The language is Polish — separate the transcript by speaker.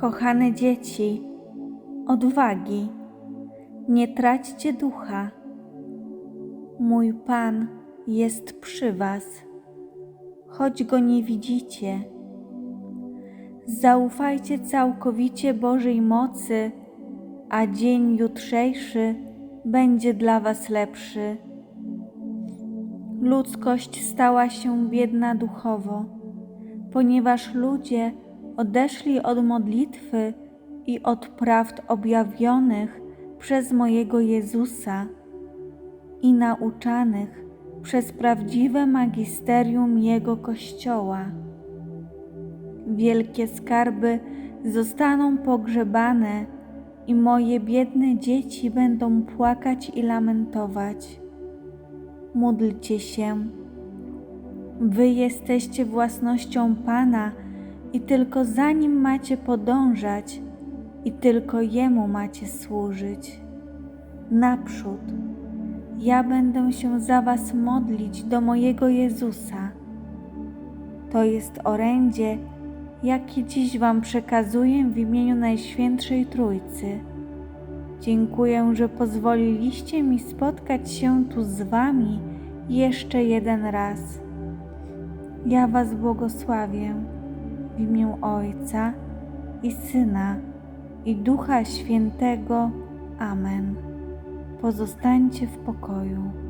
Speaker 1: Kochane dzieci, odwagi, nie traćcie ducha. Mój Pan jest przy Was, choć go nie widzicie. Zaufajcie całkowicie Bożej mocy, a dzień jutrzejszy będzie dla Was lepszy. Ludzkość stała się biedna duchowo, ponieważ ludzie odeszli od modlitwy i od prawd objawionych przez mojego Jezusa i nauczanych przez prawdziwe magisterium Jego Kościoła. Wielkie skarby zostaną pogrzebane i moje biedne dzieci będą płakać i lamentować. Módlcie się. Wy jesteście własnością Pana i tylko za Nim macie podążać i tylko Jemu macie służyć. Naprzód. Ja będę się za Was modlić do mojego Jezusa. To jest orędzie, jakie dziś Wam przekazuję w imieniu Najświętszej Trójcy. Dziękuję, że pozwoliliście mi spotkać się tu z Wami jeszcze jeden raz. Ja Was błogosławię w imię Ojca i Syna i Ducha Świętego. Amen. Pozostańcie w pokoju.